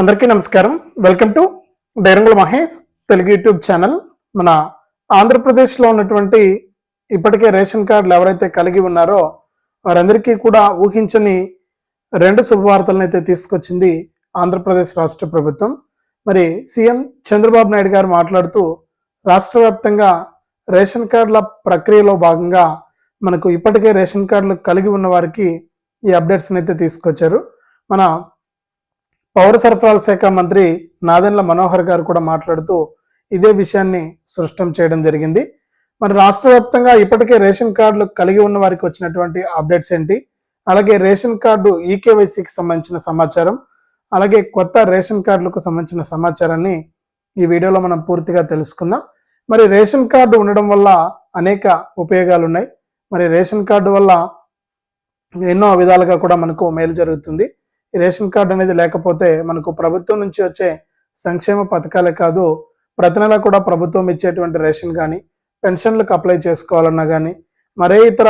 అందరికీ నమస్కారం. Welcome to Bairangula Mahesh Telugu YouTube channel. మన ఆంధ్రప్రదేశ్లో ఉన్నటువంటి ఇప్పటికే రేషన్ కార్డులు ఎవరైతే కలిగి ఉన్నారో వారందరికీ కూడా ఊహించని రెండు శుభవార్తలను అయితే తీసుకొచ్చింది ఆంధ్రప్రదేశ్ రాష్ట్ర ప్రభుత్వం. మరి సీఎం చంద్రబాబు నాయుడు గారు మాట్లాడుతూ రాష్ట్ర వ్యాప్తంగా రేషన్ కార్డుల ప్రక్రియలో భాగంగా మనకు ఇప్పటికే రేషన్ కార్డులు కలిగి ఉన్న వారికి ఈ అప్డేట్స్ని అయితే తీసుకొచ్చారు. మన పౌర సరఫరాల శాఖ మంత్రి నాదెండ్ల మనోహర్ గారు కూడా మాట్లాడుతూ ఇదే విషయాన్ని స్పష్టం చేయడం జరిగింది. మరి రాష్ట్ర వ్యాప్తంగా ఇప్పటికే రేషన్ కార్డులు కలిగి ఉన్న వారికి వచ్చినటువంటి అప్డేట్స్ ఏంటి? అలాగే రేషన్ కార్డు ఈకేవైసీకి సంబంధించిన సమాచారం అలాగే కొత్త రేషన్ కార్డులకు సంబంధించిన సమాచారాన్ని ఈ వీడియోలో మనం పూర్తిగా తెలుసుకుందాం. మరి రేషన్ కార్డు ఉండడం వల్ల అనేక ఉపయోగాలు ఉన్నాయి మరి రేషన్ కార్డు వల్ల ఎన్నో విధాలుగా కూడా మనకు మేలు జరుగుతుంది. రేషన్ కార్డు అనేది లేకపోతే మనకు ప్రభుత్వం నుంచి వచ్చే సంక్షేమ పథకాలే కాదు ప్రతి నెల కూడా ప్రభుత్వం ఇచ్చేటువంటి రేషన్ కానీ పెన్షన్లకు అప్లై చేసుకోవాలన్నా కానీ మరే ఇతర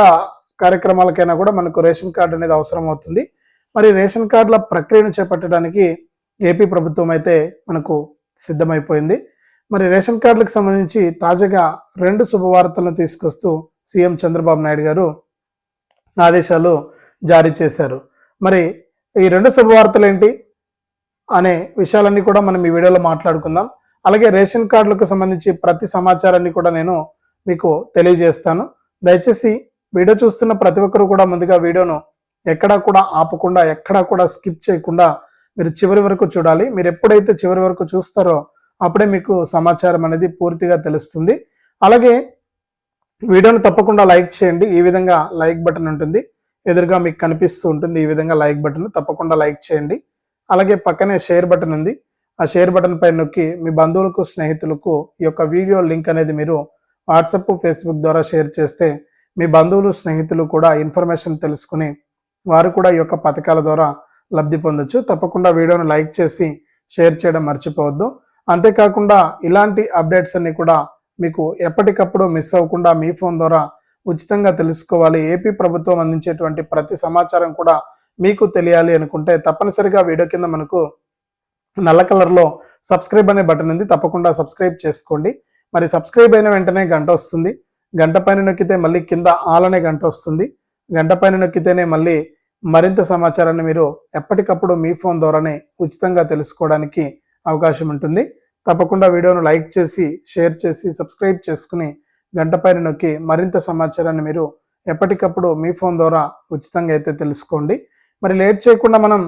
కార్యక్రమాలకైనా కూడా మనకు రేషన్ కార్డు అనేది అవసరం అవుతుంది. మరి రేషన్ కార్డుల ప్రక్రియను చేపట్టడానికి ఏపీ ప్రభుత్వం అయితే మనకు సిద్ధమైపోయింది. మరి రేషన్ కార్డులకు సంబంధించి తాజాగా రెండు శుభవార్తలను తీసుకొస్తూ సీఎం చంద్రబాబు నాయుడు గారు ఆదేశాలు జారీ చేశారు. మరి ఈ రెండు శుభవార్తలు ఏంటి అనే విషయాలన్నీ కూడా మనం ఈ వీడియోలో మాట్లాడుకుందాం. అలాగే రేషన్ కార్డులకు సంబంధించి ప్రతి సమాచారాన్ని కూడా నేను మీకు తెలియజేస్తాను. దయచేసి వీడియో చూస్తున్న ప్రతి ఒక్కరు కూడా ముందుగా వీడియోను ఎక్కడా కూడా ఆపకుండా ఎక్కడా కూడా స్కిప్ చేయకుండా మీరు చివరి వరకు చూడాలి. మీరు ఎప్పుడైతే చివరి వరకు చూస్తారో అప్పుడే మీకు సమాచారం అనేది పూర్తిగా తెలుస్తుంది. అలాగే వీడియోను తప్పకుండా లైక్ చేయండి. ఈ విధంగా లైక్ బటన్ ఉంటుంది. ఎదురుగా మీకు కనిపిస్తూ ఉంటుంది ఈ విధంగా లైక్ బటన్ తప్పకుండా లైక్ చేయండి. అలాగే పక్కనే షేర్ బటన్ ఉంది. ఆ షేర్ బటన్ పై నొక్కి మీ బంధువులకు స్నేహితులకు ఈ యొక్క వీడియో లింక్ అనేది మీరు వాట్సాప్ ఫేస్బుక్ ద్వారా షేర్ చేస్తే మీ బంధువులు స్నేహితులు కూడా ఇన్ఫర్మేషన్ తెలుసుకుని వారు కూడా ఈ యొక్క పథకాల ద్వారా లబ్ధి పొందొచ్చు. తప్పకుండా వీడియోను లైక్ చేసి షేర్ చేయడం మర్చిపోవద్దు. అంతేకాకుండా ఇలాంటి అప్డేట్స్ అన్ని కూడా మీకు ఎప్పటికప్పుడు మిస్ అవ్వకుండా మీ ఫోన్ ద్వారా ఉచితంగా తెలుసుకోవాలి. ఏపీ ప్రభుత్వం అందించేటువంటి ప్రతి సమాచారం కూడా మీకు తెలియాలి అనుకుంటే తప్పనిసరిగా వీడియో కింద మనకు నల్ల కలర్లో సబ్స్క్రైబ్ అనే బటన్ ఉంది. తప్పకుండా సబ్స్క్రైబ్ చేసుకోండి. మరి సబ్స్క్రైబ్ అయిన వెంటనే గంట వస్తుంది. గంట పైన నొక్కితే మళ్ళీ కింద ఆల్ అనే గంట వస్తుంది. గంట పైన నొక్కితేనే మళ్ళీ మరింత సమాచారాన్ని మీరు ఎప్పటికప్పుడు మీ ఫోన్ ద్వారానే ఉచితంగా తెలుసుకోవడానికి అవకాశం ఉంటుంది. తప్పకుండా వీడియోను లైక్ చేసి షేర్ చేసి సబ్స్క్రైబ్ చేసుకుని గంట పైన నొక్కి మరింత సమాచారాన్ని మీరు ఎప్పటికప్పుడు మీ ఫోన్ ద్వారా ఉచితంగా అయితే తెలుసుకోండి. మరి లేట్ చేయకుండా మనం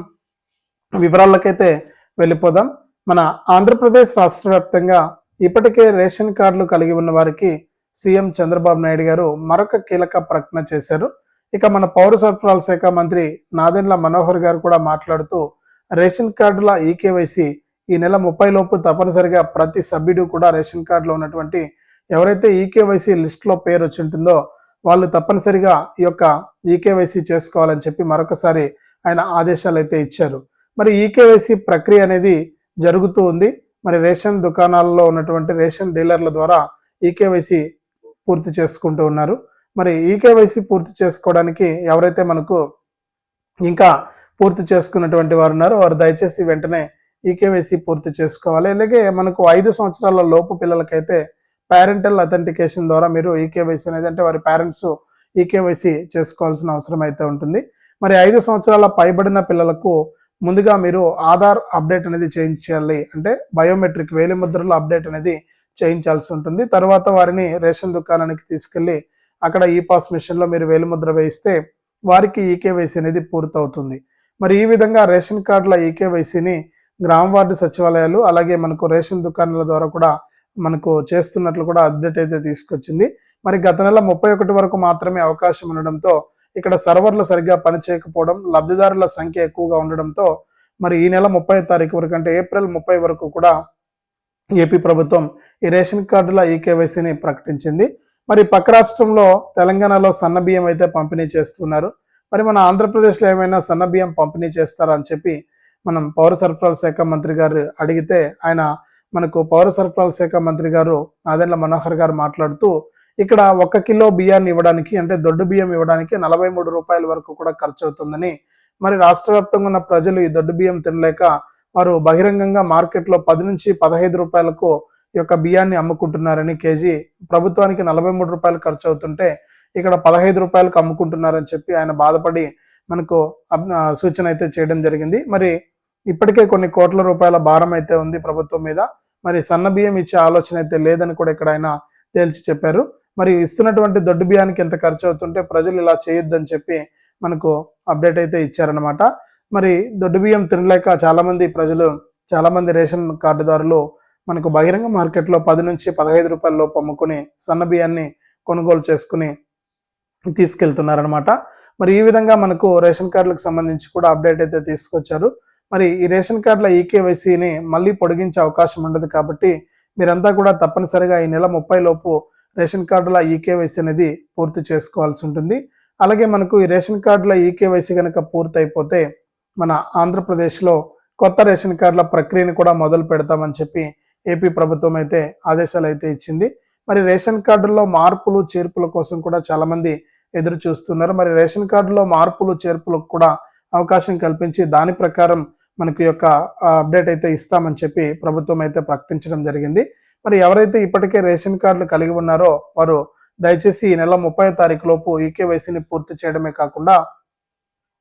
వివరాలకైతే వెళ్ళిపోదాం. మన ఆంధ్రప్రదేశ్ రాష్ట్ర వ్యాప్తంగా ఇప్పటికే రేషన్ కార్డులు కలిగి ఉన్న వారికి సీఎం చంద్రబాబు నాయుడు గారు మరొక కీలక ప్రకటన చేశారు. ఇక మన పౌర సరఫరాల శాఖ మంత్రి నాదెండ్ల మనోహర్ గారు కూడా మాట్లాడుతూ రేషన్ కార్డుల ఈకేవైసీ ఈ నెల ముప్పై లోపు తప్పనిసరిగా ప్రతి సభ్యుడు కూడా రేషన్ కార్డులో ఉన్నటువంటి ఎవరైతే ఈకేవైసీ లిస్ట్లో పేరు వచ్చి ఉంటుందో వాళ్ళు తప్పనిసరిగా ఈ యొక్క ఈకేవైసీ చేసుకోవాలని చెప్పి మరొకసారి ఆయన ఆదేశాలు అయితే ఇచ్చారు. మరి ఈకేవైసీ ప్రక్రియ అనేది జరుగుతూ ఉంది. మరి రేషన్ దుకాణాల్లో ఉన్నటువంటి రేషన్ డీలర్ల ద్వారా ఈకేవైసీ పూర్తి చేసుకుంటూ ఉన్నారు. మరి ఈకేవైసీ పూర్తి చేసుకోవడానికి ఎవరైతే మనకు ఇంకా పూర్తి చేసుకున్నటువంటి వారు ఉన్నారో వారు దయచేసి వెంటనే ఈకేవైసీ పూర్తి చేసుకోవాలి. అలాగే మనకు ఐదు సంవత్సరాల లోపు పిల్లలకైతే పేరెంటల్ అథెంటికేషన్ ద్వారా మీరు ఈకేవైసీ అనేది అంటే వారి పేరెంట్స్ ఈకేవైసీ చేసుకోవాల్సిన అవసరం అయితే ఉంటుంది. మరి ఐదు సంవత్సరాల పైబడిన పిల్లలకు ముందుగా మీరు ఆధార్ అప్డేట్ అనేది చేయించాలి. అంటే బయోమెట్రిక్ వేలిముద్రల అప్డేట్ అనేది చేయించాల్సి ఉంటుంది. తర్వాత వారిని రేషన్ దుకాణానికి తీసుకెళ్ళి అక్కడ ఈ పాస్ మిషన్లో మీరు వేలిముద్ర వేయిస్తే వారికి ఈకేవైసీ అనేది పూర్తవుతుంది. మరి ఈ విధంగా రేషన్ కార్డుల ఈకేవైసీని గ్రామ వార్డు సచివాలయాలు అలాగే మనకు రేషన్ దుకాణాల ద్వారా కూడా మనకు చేస్తున్నట్లు కూడా అప్డేట్ అయితే తీసుకొచ్చింది. మరి గత నెల ముప్పై ఒకటి వరకు మాత్రమే అవకాశం ఉండడంతో ఇక్కడ సర్వర్లు సరిగ్గా పనిచేయకపోవడం లబ్ధిదారుల సంఖ్య ఎక్కువగా ఉండడంతో మరి ఈ నెల ముప్పై తారీఖు వరకు అంటే ఏప్రిల్ ముప్పై వరకు కూడా ఏపీ ప్రభుత్వం ఈ రేషన్ కార్డుల ఈకేవైసీని ప్రకటించింది. మరి పక్క రాష్ట్రంలో తెలంగాణలో సన్న బియ్యం అయితే పంపిణీ చేస్తున్నారు. మరి మన ఆంధ్రప్రదేశ్లో ఏమైనా సన్న బియ్యం పంపిణీ చేస్తారా అని చెప్పి మనం పౌర సరఫరాల శాఖ మంత్రి గారు అడిగితే ఆయన మనకు పౌర సరఫరాల శాఖ మంత్రి గారు నాదెండ్ల మనోహర్ గారు మాట్లాడుతూ ఇక్కడ ఒక కిలో బియ్యాన్ని ఇవ్వడానికి అంటే దొడ్డు బియ్యం ఇవ్వడానికి నలభై మూడు రూపాయల వరకు కూడా ఖర్చు అవుతుందని మరి రాష్ట్ర వ్యాప్తంగా ఉన్న ప్రజలు ఈ దొడ్డు బియ్యం తినలేక వారు బహిరంగంగా మార్కెట్లో పది నుంచి పదహైదు రూపాయలకు ఈ యొక్క బియ్యాన్ని అమ్ముకుంటున్నారని కేజీ ప్రభుత్వానికి నలభై మూడు రూపాయలు ఖర్చు అవుతుంటే ఇక్కడ పదహైదు రూపాయలకు అమ్ముకుంటున్నారని చెప్పి ఆయన బాధపడి మనకు సూచన అయితే చేయడం జరిగింది. మరి ఇప్పటికే కొన్ని కోట్ల రూపాయల భారం అయితే ఉంది ప్రభుత్వం మీద. మరి సన్న బియ్యం ఇచ్చే ఆలోచన అయితే లేదని కూడా ఇక్కడ ఆయన తేల్చి చెప్పారు. మరి ఇస్తున్నటువంటి దొడ్డు బియ్యానికి ఎంత ఖర్చు అవుతుంటే ప్రజలు ఇలా చేయొద్దని చెప్పి మనకు అప్డేట్ అయితే ఇచ్చారనమాట మరి దొడ్డు బియ్యం తినలేక చాలామంది ప్రజలు చాలామంది రేషన్ కార్డుదారులు మనకు బహిరంగ మార్కెట్లో పది నుంచి పదహైదు రూపాయల్లో లోపు అమ్ముకుని సన్న బియ్యాన్ని కొనుగోలు చేసుకుని తీసుకెళ్తున్నారనమాట మరి ఈ విధంగా మనకు రేషన్ కార్డులకు సంబంధించి కూడా అప్డేట్ అయితే తీసుకొచ్చారు. మరి ఈ రేషన్ కార్డుల ఈకేవైసీని మళ్ళీ పొడిగించే అవకాశం ఉండదు కాబట్టి మీరంతా కూడా తప్పనిసరిగా ఈ నెల ముప్పై లోపు రేషన్ కార్డుల ఈకేవైసీ అనేది పూర్తి చేసుకోవాల్సి ఉంటుంది. అలాగే మనకు ఈ రేషన్ కార్డుల ఈకేవైసీ కనుక పూర్తయిపోతే మన ఆంధ్రప్రదేశ్లో కొత్త రేషన్ కార్డుల ప్రక్రియను కూడా మొదలు పెడతామని చెప్పి ఏపీ ప్రభుత్వం అయితే ఆదేశాలు అయితే ఇచ్చింది. మరి రేషన్ కార్డుల్లో మార్పులు చేర్పుల కోసం కూడా చాలామంది ఎదురు చూస్తున్నారు మరి రేషన్ కార్డులో మార్పులు చేర్పులకు కూడా అవకాశం కల్పించి దాని ప్రకారం మనకి యొక్క అప్డేట్ అయితే ఇస్తామని చెప్పి ప్రభుత్వం అయితే ప్రకటించడం జరిగింది. మరి ఎవరైతే ఇప్పటికే రేషన్ కార్డులు కలిగి ఉన్నారో వారు దయచేసి ఈ నెల ముప్పై తారీఖు లోపు ఈకేవైసీని పూర్తి చేయడమే కాకుండా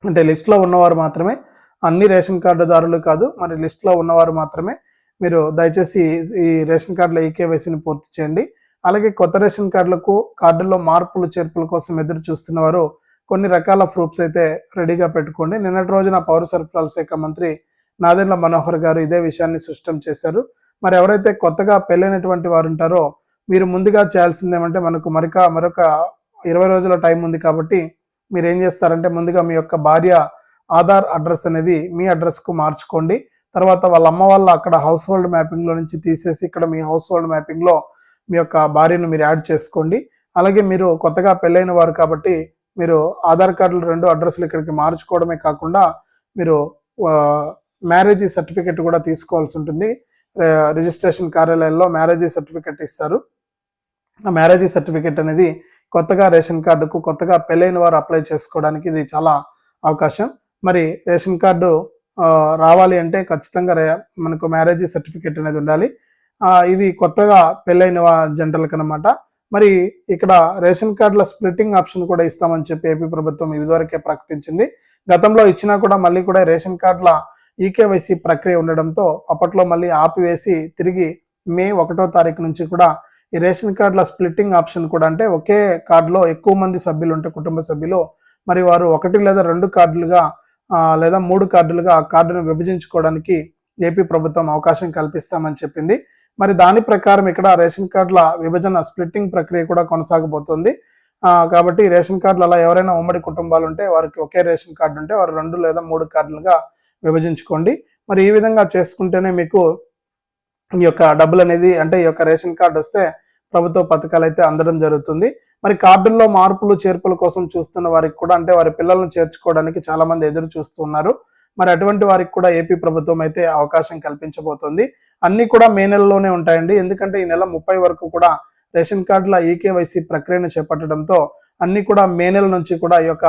అంటే లిస్ట్లో ఉన్నవారు మాత్రమే అన్ని రేషన్ కార్డుదారులు కాదు మరి లిస్ట్లో ఉన్నవారు మాత్రమే మీరు దయచేసి ఈ రేషన్ కార్డుల ఈకేవైసీని పూర్తి చేయండి. అలాగే కొత్త రేషన్ కార్డులకు కార్డుల్లో మార్పులు చేర్పుల కోసం ఎదురు చూస్తున్నవారు కొన్ని రకాల ప్రూఫ్స్ అయితే రెడీగా పెట్టుకోండి. నిన్నటి రోజున పౌర సరఫరాల శాఖ మంత్రి నాదెండ్ల మనోహర్ గారు ఇదే విషయాన్ని స్పష్టం చేశారు. మరి ఎవరైతే కొత్తగా పెళ్ళైనటువంటి వారు ఉంటారో మీరు ముందుగా చేయాల్సింది ఏమంటే మనకు మరొక మరొక ఇరవై రోజుల టైం ఉంది కాబట్టి మీరు ఏం చేస్తారంటే ముందుగా మీ యొక్క భార్య ఆధార్ అడ్రస్ అనేది మీ అడ్రస్కు మార్చుకోండి. తర్వాత వాళ్ళ అమ్మ వాళ్ళ అక్కడ హౌస్ హోల్డ్ మ్యాపింగ్లో నుంచి తీసేసి ఇక్కడ మీ హౌస్ హోల్డ్ మ్యాపింగ్లో మీ యొక్క భార్యను మీరు యాడ్ చేసుకోండి. అలాగే మీరు కొత్తగా పెళ్ళైన వారు కాబట్టి మీరు ఆధార్ కార్డులు రెండు అడ్రస్లు ఇక్కడికి మార్చుకోవడమే కాకుండా మీరు మ్యారేజ్ సర్టిఫికెట్ కూడా తీసుకోవాల్సి ఉంటుంది. రిజిస్ట్రేషన్ కార్యాలయంలో మ్యారేజ్ సర్టిఫికెట్ ఇస్తారు. ఆ మ్యారేజ్ సర్టిఫికెట్ అనేది కొత్తగా రేషన్ కార్డుకు కొత్తగా పెళ్ళైన వారు అప్లై చేసుకోవడానికి ఇది చాలా అవకాశం. మరి రేషన్ కార్డు రావాలి అంటే ఖచ్చితంగా రే- మనకు మ్యారేజ్ సర్టిఫికెట్ అనేది ఉండాలి. ఇది కొత్తగా పెళ్ళైన జంటలకు అనమాట మరి ఇక్కడ రేషన్ కార్డుల స్ప్లిట్టింగ్ ఆప్షన్ కూడా ఇస్తామని చెప్పి ఏపీ ప్రభుత్వం ఇదివరకే ప్రకటించింది. గతంలో ఇచ్చినా కూడా మళ్ళీ కూడా రేషన్ కార్డుల ఈకేవైసీ ప్రక్రియ ఉండడంతో అప్పట్లో మళ్ళీ ఆపివేసి తిరిగి మే ఒకటో తారీఖు నుంచి కూడా ఈ రేషన్ కార్డుల స్ప్లిట్టింగ్ ఆప్షన్ కూడా అంటే ఒకే కార్డులో ఎక్కువ మంది సభ్యులు ఉంటే కుటుంబ సభ్యులు మరి వారు ఒకటి లేదా రెండు కార్డులుగా లేదా మూడు కార్డులుగా ఆ కార్డును విభజించుకోవడానికి ఏపీ ప్రభుత్వం అవకాశం కల్పిస్తామని చెప్పింది. మరి దాని ప్రకారం ఇక్కడ రేషన్ కార్డుల విభజన స్ప్లిట్టింగ్ ప్రక్రియ కూడా కొనసాగబోతుంది. కాబట్టి రేషన్ కార్డులు అలా ఎవరైనా ఉమ్మడి కుటుంబాలు ఉంటే వారికి ఒకే రేషన్ కార్డు ఉంటే వారు రెండు లేదా మూడు కార్డులుగా విభజించుకోండి. మరి ఈ విధంగా చేసుకుంటేనే మీకు ఈ యొక్క డబ్బులు అనేది అంటే ఈ యొక్క రేషన్ కార్డు వస్తే ప్రభుత్వ పథకాలు అయితే అందడం జరుగుతుంది. మరి కార్డుల్లో మార్పులు చేర్పుల కోసం చూస్తున్న వారికి కూడా అంటే వారి పిల్లలను చేర్చుకోవడానికి చాలా మంది ఎదురు చూస్తున్నారు మరి అటువంటి వారికి కూడా ఏపీ ప్రభుత్వం అయితే అవకాశం కల్పించబోతోంది. అన్ని కూడా మే నెలలోనే ఉంటాయండి. ఎందుకంటే ఈ నెల ముప్పై వరకు కూడా రేషన్ కార్డుల ఈకేవైసీ ప్రక్రియను చేపట్టడంతో అన్ని కూడా మే నెల నుంచి కూడా ఈ యొక్క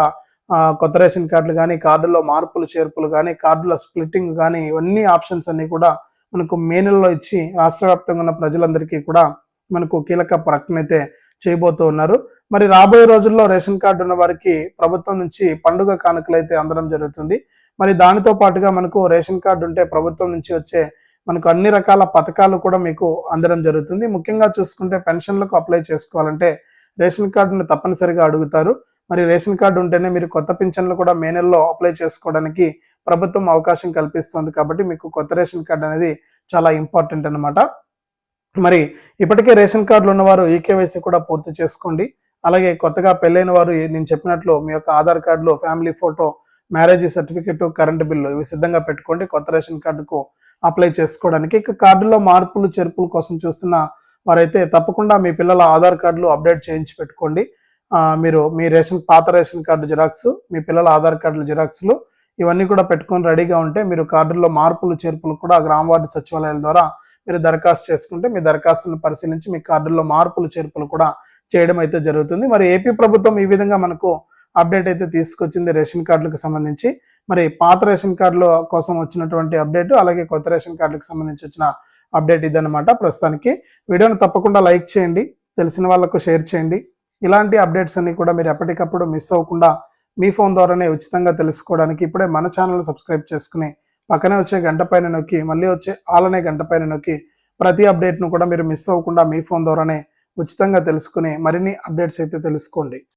కొత్త రేషన్ కార్డులు కానీ కార్డుల్లో మార్పులు చేర్పులు కానీ కార్డుల స్ప్లిట్టింగ్ కానీ ఇవన్నీ ఆప్షన్స్ అన్ని కూడా మనకు మే నెలలో ఇచ్చి రాష్ట్ర వ్యాప్తంగా ఉన్న ప్రజలందరికీ కూడా మనకు కీలక ప్రకటన అయితే చేయబోతూ ఉన్నారు. మరి రాబోయే రోజుల్లో రేషన్ కార్డు ఉన్న వారికి ప్రభుత్వం నుంచి పండుగ కానుకలు అయితే అందడం జరుగుతుంది. మరి దానితో పాటుగా మనకు రేషన్ కార్డు ఉంటే ప్రభుత్వం నుంచి వచ్చే మనకు అన్ని రకాల పథకాలు కూడా మీకు అందడం జరుగుతుంది. ముఖ్యంగా చూసుకుంటే పెన్షన్లకు అప్లై చేసుకోవాలంటే రేషన్ కార్డును తప్పనిసరిగా అడుగుతారు. మరి రేషన్ కార్డు ఉంటేనే మీరు కొత్త పింఛన్లు కూడా మే నెలలో అప్లై చేసుకోవడానికి ప్రభుత్వం అవకాశం కల్పిస్తుంది కాబట్టి మీకు కొత్త రేషన్ కార్డు అనేది చాలా ఇంపార్టెంట్ అనమాట మరి ఇప్పటికే రేషన్ కార్డులు ఉన్నవారు ఈకేవైసీ కూడా పూర్తి చేసుకోండి. అలాగే కొత్తగా పెళ్ళైన వారు నేను చెప్పినట్లు మీ యొక్క ఆధార్ కార్డులో family photo marriage certificate current bill ఇవి సిద్ధంగా పెట్టుకోండి. కొత్త రేషన్ కార్డుకు అప్లై చేసుకోవడానికి. ఇక కార్డులో మార్పులు చేర్పుల కోసం చూస్తున్న వారైతే తప్పకుండా మీ పిల్లల ఆధార్ కార్డులు అప్డేట్ చేయించి పెట్టుకోండి. మీరు మీ రేషన్ పాత రేషన్ కార్డు జిరాక్స్ మీ పిల్లల ఆధార్ కార్డుల జిరాక్స్లు ఇవన్నీ కూడా పెట్టుకొని రెడీగా ఉంటే మీరు కార్డుల్లో మార్పులు చేర్పులు కూడా గ్రామ వార్డు సచివాలయాల ద్వారా మీరు దరఖాస్తు చేసుకుంటే మీ దరఖాస్తులను పరిశీలించి మీ కార్డుల్లో మార్పులు చేర్పులు కూడా చేయడం అయితే జరుగుతుంది. మరి ఏపీ ప్రభుత్వం ఈ విధంగా మనకు అప్డేట్ అయితే తీసుకొచ్చింది రేషన్ కార్డులకు సంబంధించి. మరి పాత రేషన్ కార్డుల కోసం వచ్చినటువంటి అప్డేట్ అలాగే కొత్త రేషన్ కార్డులకు సంబంధించి వచ్చిన అప్డేట్ ఇదన్నమాట. ప్రస్తుతానికి వీడియోని తప్పకుండా లైక్ చేయండి తెలిసిన వాళ్ళకు షేర్ చేయండి. ఇలాంటి అప్డేట్స్ అన్ని కూడా మీరు ఎప్పటికప్పుడు మిస్ అవ్వకుండా మీ ఫోన్ ద్వారానే ఉచితంగా తెలుసుకోవడానికి ఇప్పుడే మన ఛానల్ సబ్స్క్రైబ్ చేసుకుని పక్కనే వచ్చే గంట పైన నొక్కి మళ్ళీ వచ్చే ఆలనే గంట పైన నొక్కి ప్రతి అప్డేట్ను కూడా మీరు మిస్ అవ్వకుండా మీ ఫోన్ ద్వారానే ఉచితంగా తెలుసుకుని మరిన్ని అప్డేట్స్ అయితే తెలుసుకోండి.